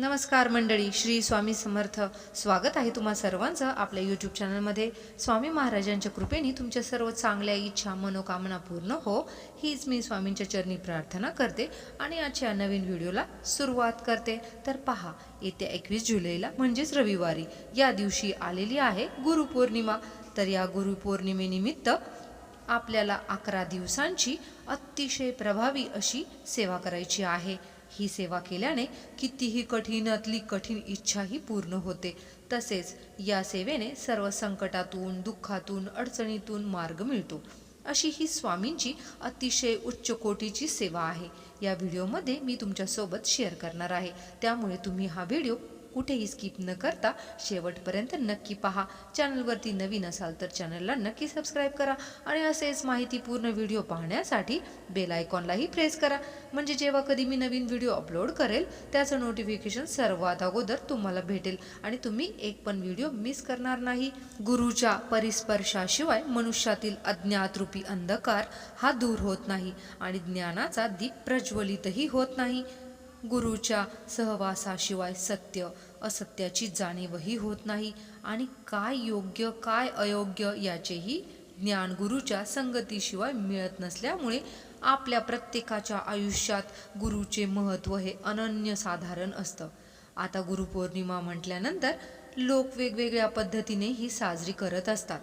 नमस्कार मंडळी श्री स्वामी समर्थ. स्वागत आहे तुम्हा सर्वांचं आपल्या यूट्यूब चॅनलमध्ये स्वामी महाराजांच्या कृपेने तुमच्या सर्व चांगल्या इच्छा मनोकामना पूर्ण हो. हीच मी स्वामींच्या चरणी प्रार्थना करते आणि आजच्या नवीन व्हिडिओला सुरुवात करते. तर पहा येत्या एकवीस जुलैला म्हणजेच रविवारी या दिवशी आलेली आहे गुरुपौर्णिमा तर या गुरुपौर्णिमेनिमित्त आपल्याला अकरा दिवसांची अतिशय प्रभावी अशी सेवा करायची आहे. ही सेवा केल्याने कितीही कठीणातली कठीण इच्छाही पूर्ण होते. तसेच या सेवेने सर्व संकटातून दुःखातून अडचणीतून मार्ग मिळतो. अशी ही स्वामींची अतिशय उच्च कोटीची सेवा आहे. या व्हिडिओमध्ये मी तुमच्यासोबत शेअर करणार आहे. त्यामुळे तुम्ही हा व्हिडिओ कुठेही स्किप न करता शेवटपर्यंत नक्की पहा. चॅनलवरती नवीन असाल तर चॅनलला नक्की सबस्क्राईब करा आणि असेच माहितीपूर्ण व्हिडिओ पाहण्यासाठी बेल आयकॉनलाही प्रेस करा. म्हणजे जेव्हा कधी मी नवीन व्हिडिओ अपलोड करेल त्याचं नोटिफिकेशन सर्वात अगोदर तुम्हाला भेटेल आणि तुम्ही एक पण व्हिडिओ मिस करणार नाही. गुरुच्या परिस्पर्शाशिवाय मनुष्यातील अज्ञातरूपी अंधकार हा दूर होत नाही आणि ज्ञानाचा दीप प्रज्वलितही होत नाही. गुरुच्या सहवासाशिवाय सत्य असत्याची जाणीवही होत नाही. आणि काय योग्य काय अयोग्य याचेही ज्ञान गुरुच्या संगतीशिवाय मिळत नसल्यामुळे आपल्या प्रत्येकाच्या आयुष्यात गुरुचे महत्त्व हे अनन्यसाधारण असतं. आता गुरुपौर्णिमा म्हटल्यानंतर लोक वेगवेगळ्या पद्धतीने ही साजरी करत असतात.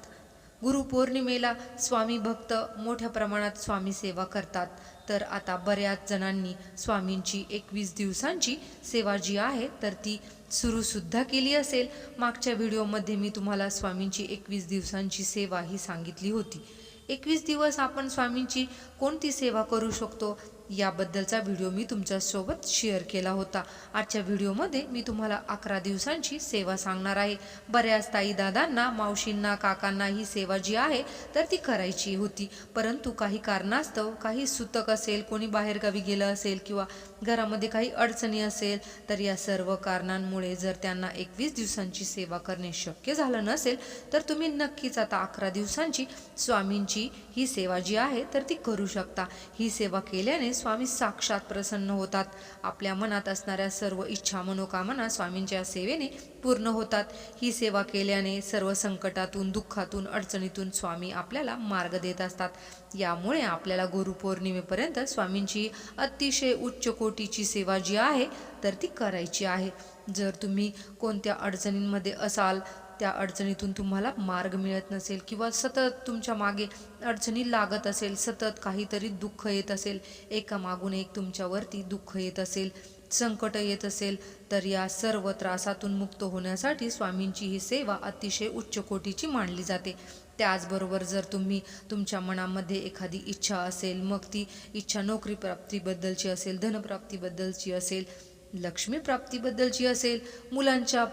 गुरुपौर्णिमेला स्वामी भक्त मोठ्या प्रमाणात स्वामी सेवा करतात. तर आता बऱ्याच जणांनी स्वामींची एकवीस दिवसांची सेवा जी आहे तर ती सुरूसुद्धा केली असेल. मागच्या व्हिडिओमध्ये मी तुम्हाला स्वामींची एकवीस दिवसांची सेवा ही सांगितली होती. एकवीस दिवस आपण स्वामींची कोणती सेवा करू शकतो? याबद्दलचा व्हिडिओ मी तुमच्यासोबत शेअर केला होता. आजच्या व्हिडिओमध्ये मी तुम्हाला अकरा दिवसांची सेवा सांगणार आहे. बऱ्याच ताई दादांना मावशींना काकांना ही सेवा जी आहे तर ती करायची होती. परंतु काही कारणास्तव काही सुतक असेल कोणी बाहेरगावी गेलं असेल किंवा घरामध्ये काही अडचणी असेल तर या सर्व कारणांमुळे जर त्यांना एकवीस दिवसांची सेवा करणे शक्य झालं नसेल तर तुम्ही नक्कीच आता अकरा दिवसांची स्वामींची ही सेवा जी आहे तर ती करू शकता. ही सेवा केल्याने स्वामी साक्षात प्रसन्न होतात. आपल्या मनात असणाऱ्या सर्व इच्छा मनोकामना स्वामींच्या सेवेने पूर्ण होतात. ही सेवा केल्याने सर्व संकटातून दुःखातून अडचणीतून स्वामी आपल्याला मार्ग देत असतात. यामुळे आपल्याला गुरुपौर्णिमेपर्यंत स्वामींची अतिशय उच्च कोटीची सेवा जी आहे तर ती करायची आहे. जर तुम्ही कोणत्या अडचणींमध्ये असाल त्या अडचणीतून तुम्हाला मार्ग मिळत नसेल किंवा सतत तुमच्या मागे अडचणी लागत असेल सतत काहीतरी दुःख येत असेल एका मागून एक तुमच्यावरती दुःख येत असेल संकट येत असेल तर या सर्व त्रासातून मुक्त होण्यासाठी स्वामींची ही सेवा अतिशय उच्च कोटीची मानली जाते. त्याचबरोबर जर तुम्ही तुमच्या मनामध्ये एखादी इच्छा असेल मग ती इच्छा नोकरी प्राप्तीबद्दलची असेल धनप्राप्तीबद्दलची असेल लक्ष्मी प्राप्तीबद्दलची असेल मुलांच्या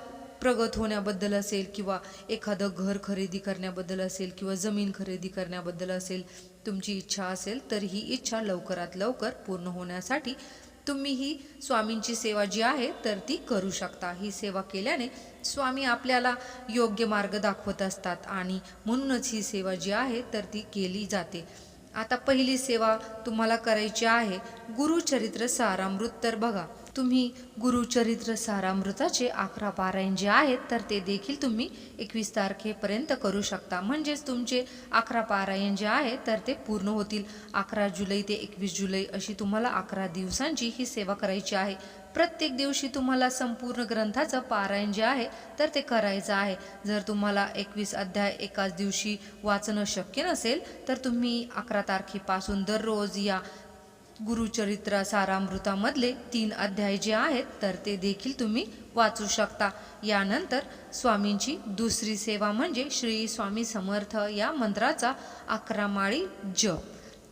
प्रगत होण्याबद्दल असेल किंवा एखादं घर खरेदी करण्याबद्दल असेल किंवा जमीन खरेदी करण्याबद्दल असेल तुमची इच्छा असेल तर ही इच्छा लवकरात लवकर पूर्ण होण्यासाठी तुम्ही ही स्वामींची सेवा जी आहे तर ती करू शकता. ही सेवा केल्याने स्वामी आपल्याला योग्य मार्ग दाखवत असतात आणि म्हणूनच ही सेवा जी आहे तर ती केली जाते. आता पहिली सेवा तुम्हाला करायची आहे गुरुचरित्र सारामृत. तर बघा तुम्ही गुरुचरित्र सारामृताचे अकरा पारायण जे आहेत तर ते देखील तुम्ही एकवीस तारखेपर्यंत करू शकता. म्हणजेच तुमचे अकरा पारायण जे आहे तर ते पूर्ण होतील. अकरा जुलै ते एकवीस जुलै अशी तुम्हाला अकरा दिवसांची ही सेवा करायची आहे. प्रत्येक दिवशी तुम्हाला संपूर्ण ग्रंथाचं पारायण जे आहे तर ते करायचं आहे. जर तुम्हाला एकवीस अध्याय एकाच दिवशी वाचणं शक्य नसेल तर तुम्ही अकरा तारखेपासून दररोज या गुरुचरित्र सारामृतामधले तीन अध्याय जे आहेत तर ते देखील तुम्ही वाचू शकता. यानंतर स्वामींची दुसरी सेवा म्हणजे श्री स्वामी समर्थ या मंत्राचा अकरा माळी जप.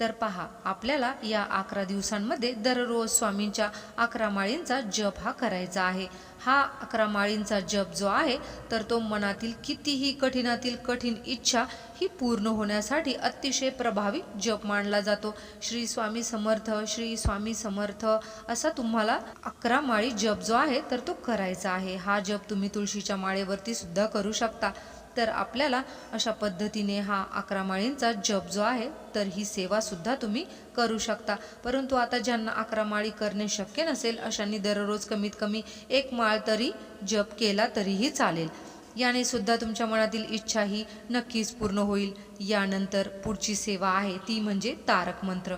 तर पहा आपल्याला या अकरा दिवसांमध्ये दररोज स्वामींच्या अकरा माळींचा जप हा करायचा आहे. हा अकरा माळींचा जप जो आहे तर तो मनातील कितीही कठीणातील कठीण इच्छा ही पूर्ण होण्यासाठी अतिशय प्रभावी जप मानला जातो. श्री स्वामी समर्थ श्री स्वामी समर्थ असा तुम्हाला अकरा माळी जप जो आहे तर तो करायचा आहे. हा जप तुम्ही तुळशीच्या माळेवरती सुद्धा करू शकता. तर आपल्याला अशा पद्धतीने हा अकरा माळींचा जप जो आहे तर ही सेवासुद्धा तुम्ही करू शकता. परंतु आता ज्यांना अकरा माळी करणे शक्य नसेल अशांनी दररोज कमीत कमी एक माळ तरी जप केला तरीही चालेल. याने सुद्धा तुमच्या मनातील इच्छा ही नक्कीच पूर्ण होईल. यानंतर पुढची सेवा आहे ती म्हणजे तारक मंत्र.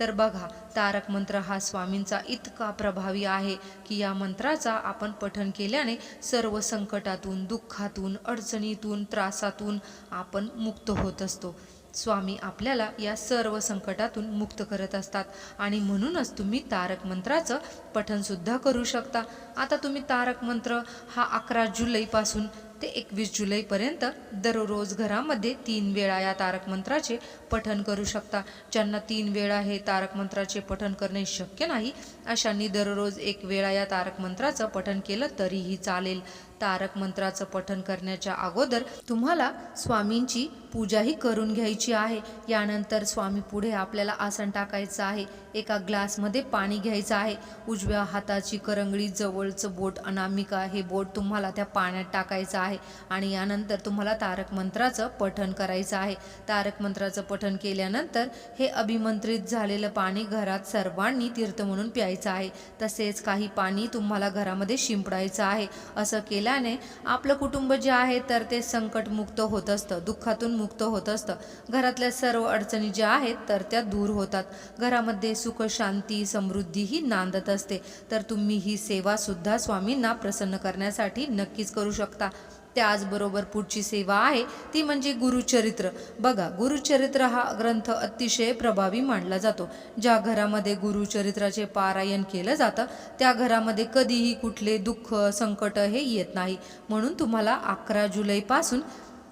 तर बघा तारक मंत्र हा स्वामींचा इतका प्रभावी आहे की या मंत्राचा आपण पठन केल्याने सर्व संकटातून दुःखातून अडचणीतून त्रासातून आपण मुक्त होत असतो. स्वामी आपल्याला या सर्व संकटातून मुक्त करत असतात आणि म्हणूनच तुम्ही तारक मंत्राचं पठनसुद्धा करू शकता. आता तुम्ही तारक मंत्र हा अकरा जुलैपासून ते एकवीस जुलैपर्यंत दररोज घरामध्ये तीन वेळा या तारक मंत्राचे पठन करू शकता. ज्यांना तीन वेळा हे तारक मंत्राचे पठन करणे शक्य नाही अशांनी दररोज एक वेळा या तारक मंत्राचं पठन केलं तरीही चालेल. तारक मंत्राचं पठन करण्याच्या अगोदर तुम्हाला स्वामींची पूजाही करून घ्यायची आहे. यानंतर स्वामी पुढे आपल्याला आसन टाकायचं आहे. एका ग्लासमध्ये पाणी घ्यायचं आहे. उजव्या हाताची करंगळी जवळचं बोट अनामिका हे बोट तुम्हाला त्या पाण्यात टाकायचं आहे. आणि यानंतर तुम्हाला तारक मंत्राचं पठन करायचं आहे. तारक मंत्राचं पठन केल्यानंतर हे अभिमंत्रित झालेलं पाणी घरात सर्वांनी तीर्थ म्हणून प्यायचं आहे. तसेच काही पाणी तुम्हाला घरामध्ये शिंपडायचं आहे. असं केल्याने आपलं कुटुंब जे आहे तर ते संकटमुक्त होत असतं दुःखातून मुक्त होत असतं. घरातल्या सर्व अडचणी ज्या आहेत तर त्या दूर होतात. घरामध्ये सुख शांती समृद्धीही नांदत असते. तर तुम्ही ही सेवासुद्धा स्वामींना प्रसन्न करण्यासाठी नक्कीच करू शकता. त्याचबरोबर पुढची सेवा आहे. ती म्हणजे गुरुचरित्र. बघा गुरुचरित्र हा ग्रंथ अतिशय प्रभावी मानला जातो. ज्या घरामध्ये गुरुचरित्राचे पारायण केलं जातं त्या घरामध्ये कधीही कुठले दुःख संकट हे येत नाही. म्हणून तुम्हाला अकरा जुलैपासून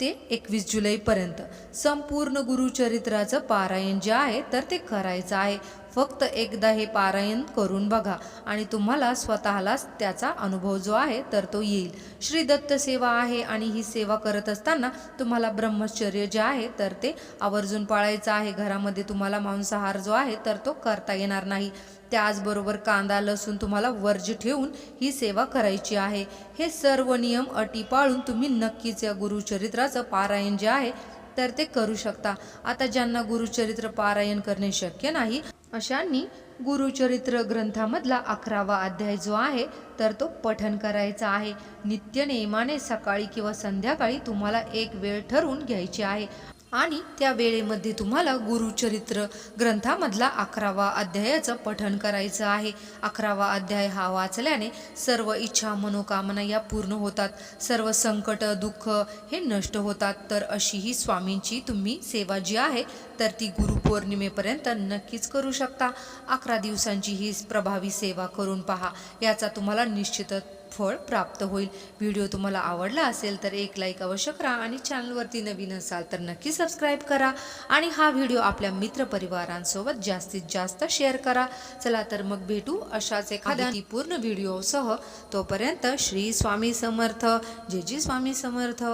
ते एकवीस जुलैपर्यंत संपूर्ण गुरुचरित्राचं पारायण जे आहे तर ते करायचं आहे. फक्त एकदा हे पारायण करून बघा आणि तुम्हाला स्वतःलाच त्याचा अनुभव जो आहे तर तो येईल. श्री दत्त सेवा आहे आणि ही सेवा करत असताना तुम्हाला ब्रह्मचर्य जे आहे तर ते आवर्जून पाळायचं आहे. घरामध्ये तुम्हाला मांसाहार जो आहे तर तो करता येणार नाही. त्याचबरोबर कांदा लसूण तुम्हाला वर्ज ठेवून ही सेवा करायची आहे. हे सर्व नियम अटी पाळून तुम्ही नक्कीच या गुरुचरित्राचं पारायण जे आहे तर ते करू शकता. आता ज्यांना गुरुचरित्र पारायण करणे शक्य नाही अशांनी गुरुचरित्र ग्रंथामधला अकरावा अध्याय जो आहे तर तो पठन करायचा आहे. नित्य नेमाने सकाळी किंवा संध्याकाळी तुम्हाला एक वेळ ठरवून घ्यायची आहे. आणि त्या वेळेमध्ये तुम्हाला गुरुचरित्र ग्रंथामधला अकरावा अध्यायाचं पठन करायचं आहे. अकरावा अध्याय हा वाचल्याने सर्व इच्छा मनोकामना या पूर्ण होतात. सर्व संकट दुःख हे नष्ट होतात. तर अशी ही स्वामींची तुम्ही सेवा जी आहे तर ती गुरुपौर्णिमेपर्यंत नक्कीच करू शकता. अकरा दिवसांची ही प्रभावी सेवा करून पहा. याचा तुम्हाला निश्चितच फळ प्राप्त होईल. व्हिडिओ तुम्हाला आवडला असेल तर एक लाईक अवश्य करा आणि चॅनलवरती नवीन असाल तर नक्की सबस्क्राईब करा आणि हा व्हिडिओ आपल्या मित्रपरिवारांसोबत जास्तीत जास्त शेअर करा. चला तर मग भेटू अशाच एखाद्या पूर्ण व्हिडिओसह. तोपर्यंत श्री स्वामी समर्थ. जे जी स्वामी समर्थ.